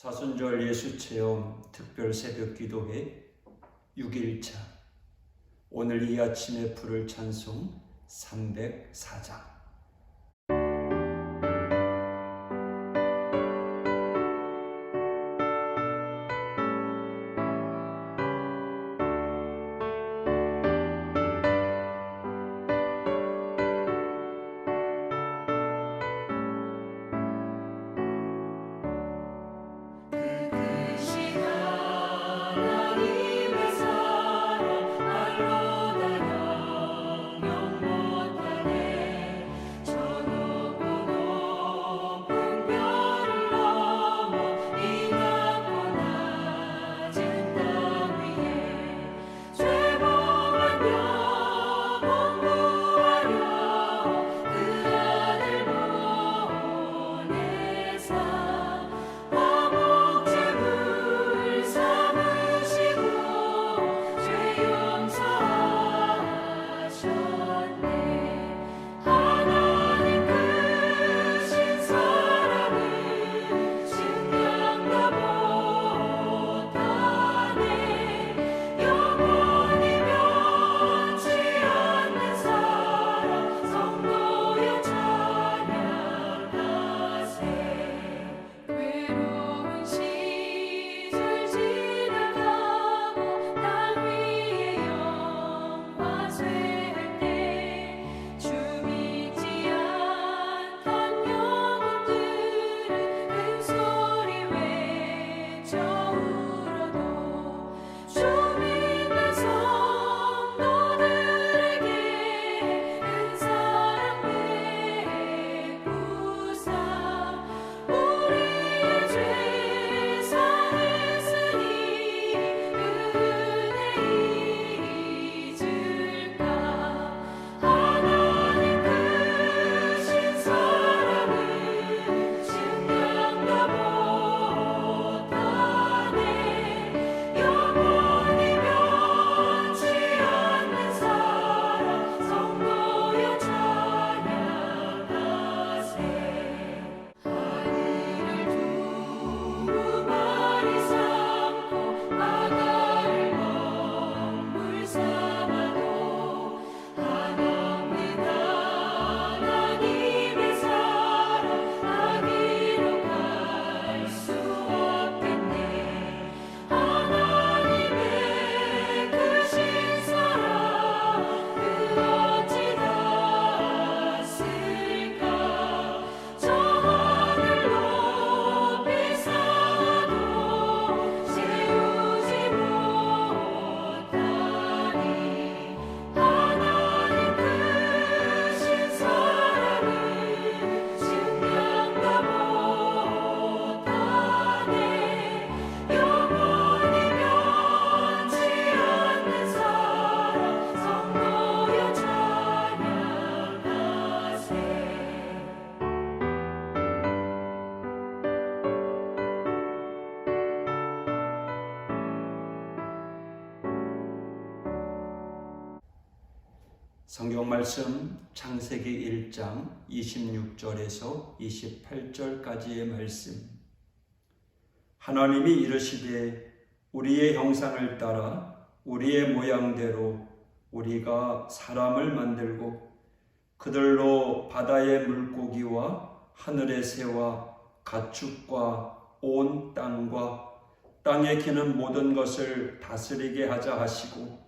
사순절 예수 체험 특별 새벽 기도회 6일차. 오늘 이 아침에 부를 찬송 304장 성경 말씀 창세기 1장 26절에서 28절까지의 말씀. 하나님이 이르시되 우리의 형상을 따라 우리의 모양대로 우리가 사람을 만들고 그들로 바다의 물고기와 하늘의 새와 가축과 온 땅과 땅에 기는 모든 것을 다스리게 하자 하시고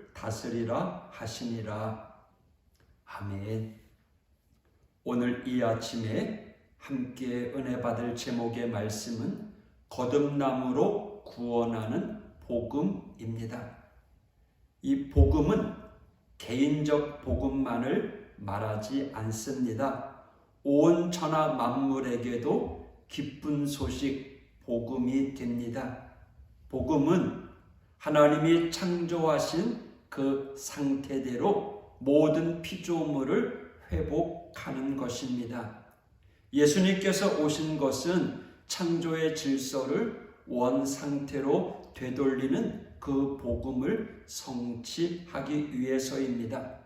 다스리라 하시니라. 아멘. 오늘 이 아침에 함께 은혜 받을 제목의 말씀은 거듭남으로 구원하는 복음입니다. 이 복음은 개인적 복음만을 말하지 않습니다. 온 천하 만물에게도 기쁜 소식, 복음이 됩니다. 복음은 하나님이 창조하신 그 상태대로 모든 피조물을 회복하는 것입니다. 예수님께서 오신 것은 창조의 질서를 원 상태로 되돌리는 그 복음을 성취하기 위해서입니다.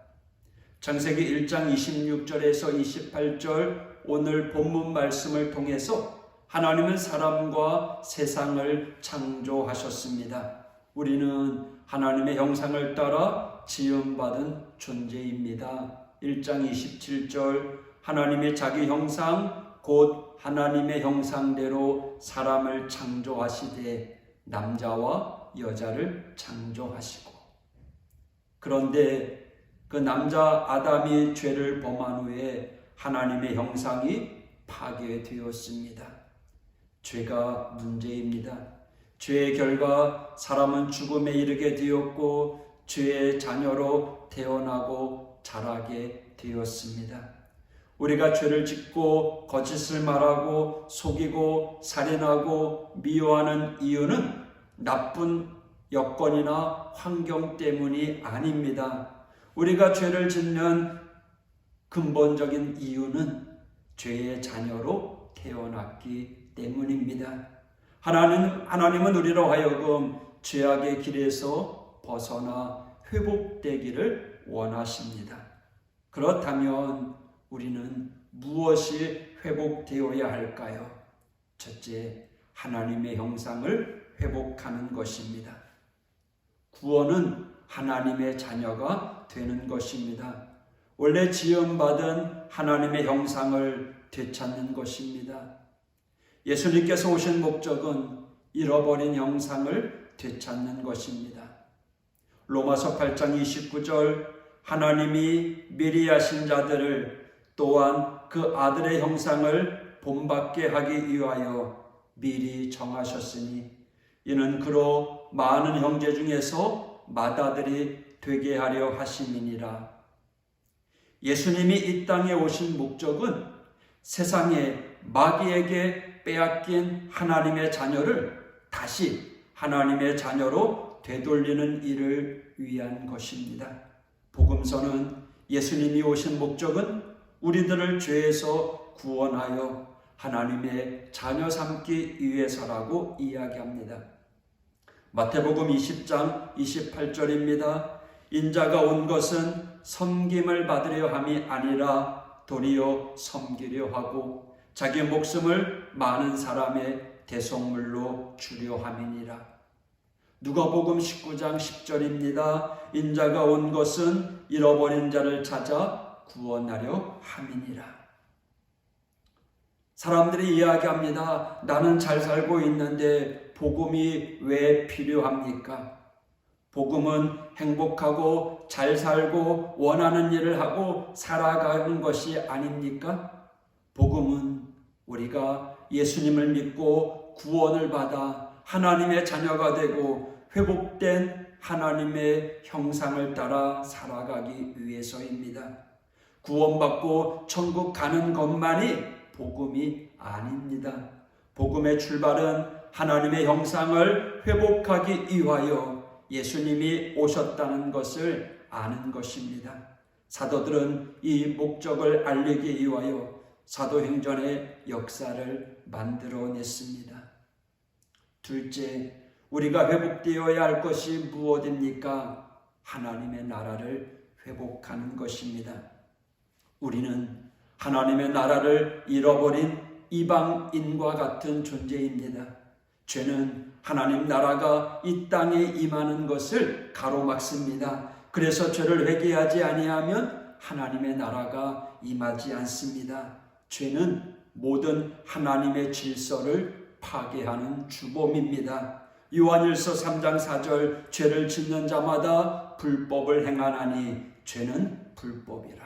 창세기 1장 26절에서 28절 오늘 본문 말씀을 통해서 하나님은 사람과 세상을 창조하셨습니다. 우리는 하나님의 형상을 따라 지음받은 존재입니다. 1장 27절 하나님의 자기 형상 곧 하나님의 형상대로 사람을 창조하시되 남자와 여자를 창조하시고 그런데 그 남자 아담이 죄를 범한 후에 하나님의 형상이 파괴되었습니다. 죄가 문제입니다. 죄의 결과 사람은 죽음에 이르게 되었고 죄의 자녀로 태어나고 자라게 되었습니다. 우리가 죄를 짓고 거짓을 말하고 속이고 살인하고 미워하는 이유는 나쁜 여건이나 환경 때문이 아닙니다. 우리가 죄를 짓는 근본적인 이유는 죄의 자녀로 태어났기 때문입니다. 하나님, 하나님은 우리로 하여금 죄악의 길에서 벗어나 회복되기를 원하십니다. 그렇다면 우리는 무엇이 회복되어야 할까요? 첫째, 하나님의 형상을 회복하는 것입니다. 구원은 하나님의 자녀가 되는 것입니다. 원래 지음받은 하나님의 형상을 되찾는 것입니다. 예수님께서 오신 목적은 잃어버린 형상을 되찾는 것입니다. 로마서 8장 29절 하나님이 미리 하신 자들을 또한 그 아들의 형상을 본받게 하기 위하여 미리 정하셨으니 이는 그로 많은 형제 중에서 맏아들이 되게 하려 하심이니라. 예수님이 이 땅에 오신 목적은 세상에 마귀에게 빼앗긴 하나님의 자녀를 다시 하나님의 자녀로 되돌리는 일을 위한 것입니다. 복음서는 예수님이 오신 목적은 우리들을 죄에서 구원하여 하나님의 자녀 삼기 위해서라고 이야기합니다. 마태복음 20장 28절입니다. 인자가 온 것은 섬김을 받으려 함이 아니라 도리어 섬기려 하고 자기 목숨을 많은 사람의 대속물로 주려 함이니라. 누가복음 19장 10절입니다. 인자가 온 것은 잃어버린 자를 찾아 구원하려 함이니라. 사람들이 이야기합니다. 나는 잘 살고 있는데 복음이 왜 필요합니까? 복음은 행복하고 잘 살고 원하는 일을 하고 살아가는 것이 아닙니까? 복음은 우리가 예수님을 믿고 구원을 받아 하나님의 자녀가 되고 회복된 하나님의 형상을 따라 살아가기 위해서입니다. 구원받고 천국 가는 것만이 복음이 아닙니다. 복음의 출발은 하나님의 형상을 회복하기 위하여 예수님이 오셨다는 것을 아는 것입니다. 사도들은 이 목적을 알리기 위하여 사도행전의 역사를 만들어 냈습니다. 둘째, 우리가 회복되어야 할 것이 무엇입니까? 하나님의 나라를 회복하는 것입니다. 우리는 하나님의 나라를 잃어버린 이방인과 같은 존재입니다. 죄는 하나님 나라가 이 땅에 임하는 것을 가로막습니다. 그래서 죄를 회개하지 아니하면 하나님의 나라가 임하지 않습니다. 죄는 모든 하나님의 질서를 파괴하는 주범입니다. 요한일서 3장 4절 죄를 짓는 자마다 불법을 행하나니 죄는 불법이라.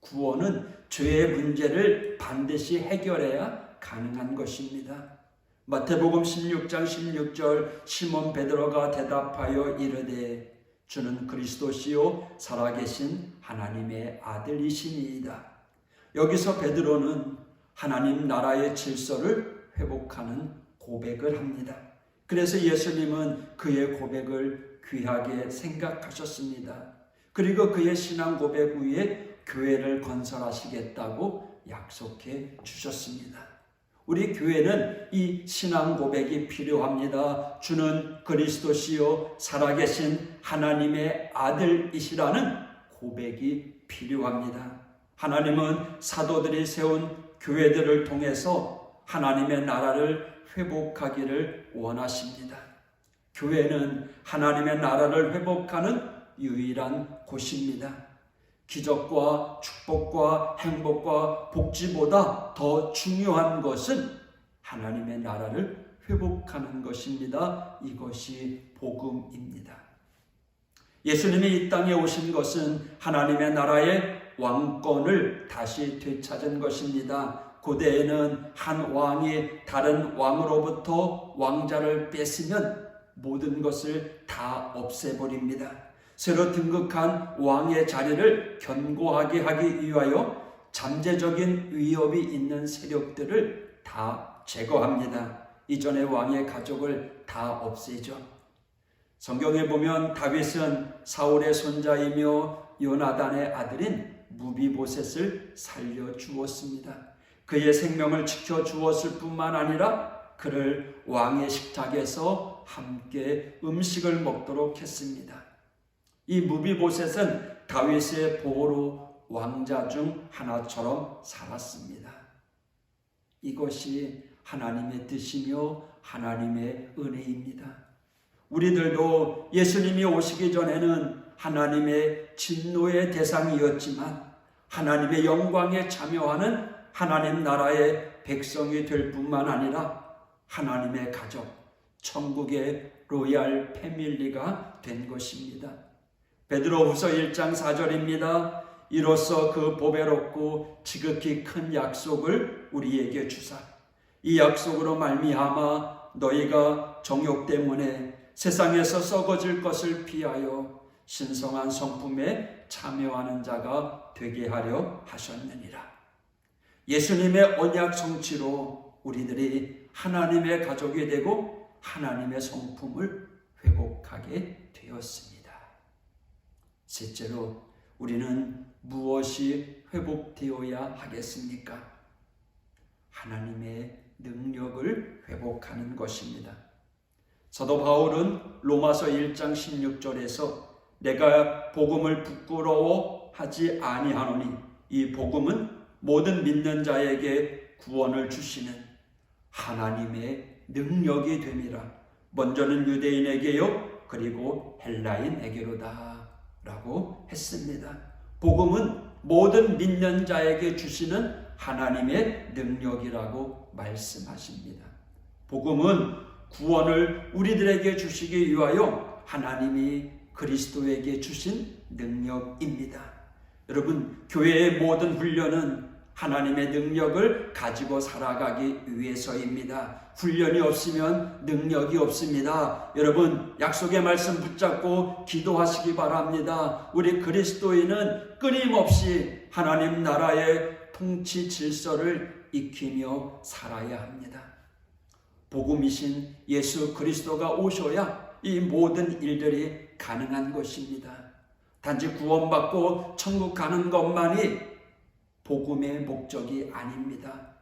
구원은 죄의 문제를 반드시 해결해야 가능한 것입니다. 마태복음 16장 16절 시몬 베드로가 대답하여 이르되 주는 그리스도시요 살아계신 하나님의 아들이시니이다. 여기서 베드로는 하나님 나라의 질서를 회복하는 고백을 합니다. 그래서 예수님은 그의 고백을 귀하게 생각하셨습니다. 그리고 그의 신앙 고백 위에 교회를 건설하시겠다고 약속해 주셨습니다. 우리 교회는 이 신앙 고백이 필요합니다. 주는 그리스도시요 살아계신 하나님의 아들이시라는 고백이 필요합니다. 하나님은 사도들이 세운 교회들을 통해서 하나님의 나라를 회복하기를 원하십니다. 교회는 하나님의 나라를 회복하는 유일한 곳입니다. 기적과 축복과 행복과 복지보다 더 중요한 것은 하나님의 나라를 회복하는 것입니다. 이것이 복음입니다. 예수님이 이 땅에 오신 것은 하나님의 나라의 왕권을 다시 되찾은 것입니다. 고대에는 한 왕이 다른 왕으로부터 왕자를 뺏으면 모든 것을 다 없애버립니다. 새로 등극한 왕의 자리를 견고하게 하기 위하여 잠재적인 위협이 있는 세력들을 다 제거합니다. 이전의 왕의 가족을 다 없애죠. 성경에 보면 다윗은 사울의 손자이며 요나단의 아들인 무비보셋을 살려 주었습니다. 그의 생명을 지켜 주었을 뿐만 아니라 그를 왕의 식탁에서 함께 음식을 먹도록 했습니다. 이 무비보셋은 다윗의 보호로 왕자 중 하나처럼 살았습니다. 이것이 하나님의 뜻이며 하나님의 은혜입니다. 우리들도 예수님이 오시기 전에는 하나님의 진노의 대상이었지만 하나님의 영광에 참여하는 하나님 나라의 백성이 될 뿐만 아니라 하나님의 가족, 천국의 로얄 패밀리가 된 것입니다. 베드로후서 1장 4절입니다. 이로써 그 보배롭고 지극히 큰 약속을 우리에게 주사 이 약속으로 말미암아 너희가 정욕 때문에 세상에서 썩어질 것을 피하여 신성한 성품에 참여하는 자가 되게 하려 하셨느니라. 예수님의 언약 성취로 우리들이 하나님의 가족이 되고 하나님의 성품을 회복하게 되었습니다. 셋째로 우리는 무엇이 회복되어야 하겠습니까? 하나님의 능력을 회복하는 것입니다. 사도 바울은 로마서 1장 16절에서 내가 복음을 부끄러워하지 아니하노니 이 복음은 모든 믿는 자에게 구원을 주시는 하나님의 능력이 됨이라. 먼저는 유대인에게요, 그리고 헬라인에게로다. 라고 했습니다. 복음은 모든 믿는 자에게 주시는 하나님의 능력이라고 말씀하십니다. 복음은 구원을 우리들에게 주시기 위하여 하나님이 그리스도에게 주신 능력입니다. 여러분, 교회의 모든 훈련은 하나님의 능력을 가지고 살아가기 위해서입니다. 훈련이 없으면 능력이 없습니다. 여러분, 약속의 말씀 붙잡고 기도하시기 바랍니다. 우리 그리스도인은 끊임없이 하나님 나라의 통치 질서를 익히며 살아야 합니다. 복음이신 예수 그리스도가 오셔야 이 모든 일들이 가능한 것입니다. 단지 구원받고 천국 가는 것만이 복음의 목적이 아닙니다.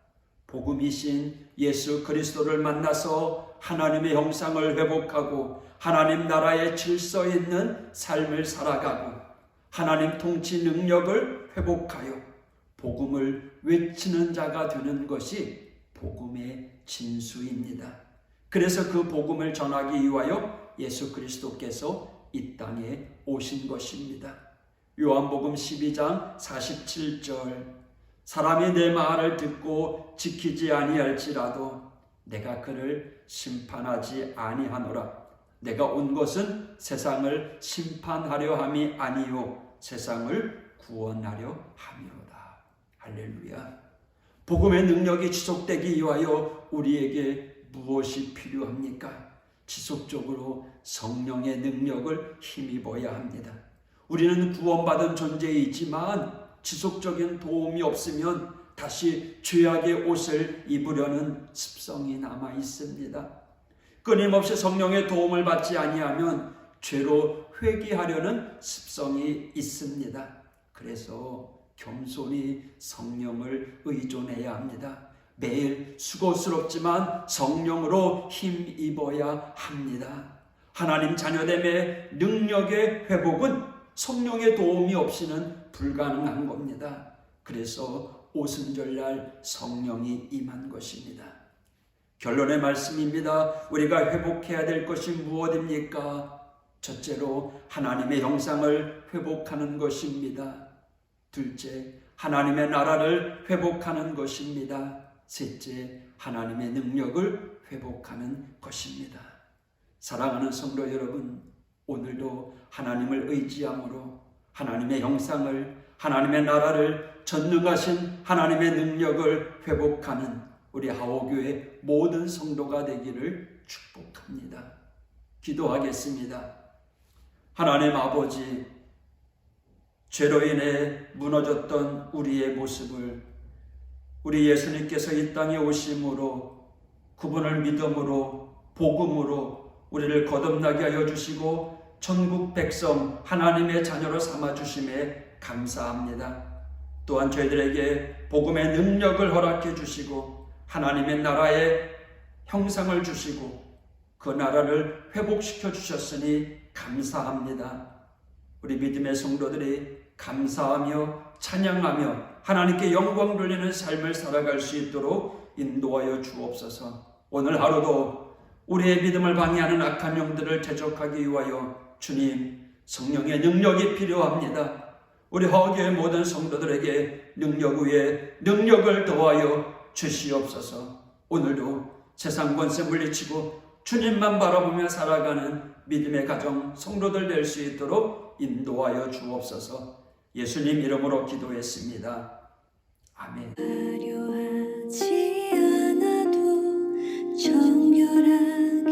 복음이신 예수 그리스도를 만나서 하나님의 형상을 회복하고 하나님 나라의 질서 있는 삶을 살아가고 하나님 통치 능력을 회복하여 복음을 외치는 자가 되는 것이 복음의 진수입니다. 그래서 그 복음을 전하기 위하여 예수 그리스도께서 이 땅에 오신 것입니다. 요한복음 12장 47절 사람이 내 말을 듣고 지키지 아니할지라도 내가 그를 심판하지 아니하노라 내가 온 것은 세상을 심판하려 함이 아니요 세상을 구원하려 함이로다 할렐루야 복음의 능력이 지속되기 위하여 우리에게 무엇이 필요합니까? 지속적으로 성령의 능력을 힘입어야 합니다. 우리는 구원받은 존재이지만 지속적인 도움이 없으면 다시 죄악의 옷을 입으려는 습성이 남아 있습니다. 끊임없이 성령의 도움을 받지 아니하면 죄로 회개하려는 습성이 있습니다. 그래서 겸손히 성령을 의존해야 합니다. 매일 수고스럽지만 성령으로 힘입어야 합니다. 하나님 자녀됨의 능력의 회복은 성령의 도움이 없이는 불가능한 겁니다. 그래서 오순절날 성령이 임한 것입니다. 결론의 말씀입니다. 우리가 회복해야 될 것이 무엇입니까? 첫째로 하나님의 형상을 회복하는 것입니다. 둘째, 하나님의 나라를 회복하는 것입니다. 셋째, 하나님의 능력을 회복하는 것입니다. 사랑하는 성도 여러분, 오늘도 하나님을 의지함으로 하나님의 형상을, 하나님의 나라를 전능하신 하나님의 능력을 회복하는 우리 하오교회 모든 성도가 되기를 축복합니다. 기도하겠습니다. 하나님 아버지, 죄로 인해 무너졌던 우리의 모습을 우리 예수님께서 이 땅에 오심으로 구분을 믿음으로 복음으로 우리를 거듭나게 하여 주시고 천국 백성 하나님의 자녀로 삼아 주심에 감사합니다. 또한 저희들에게 복음의 능력을 허락해 주시고 하나님의 나라의 형상을 주시고 그 나라를 회복시켜 주셨으니 감사합니다. 우리 믿음의 성도들이 감사하며 찬양하며 하나님께 영광 돌리는 삶을 살아갈 수 있도록 인도하여 주옵소서. 오늘 하루도 우리의 믿음을 방해하는 악한 영들을 대적하기 위하여 주님 성령의 능력이 필요합니다. 우리 허교의 모든 성도들에게 능력 위에 능력을 더하여 주시옵소서. 오늘도 세상 권세 물리치고 주님만 바라보며 살아가는 믿음의 가정 성도들 될 수 있도록 인도하여 주옵소서. 예수님 이름으로 기도했습니다. 아멘. 정결한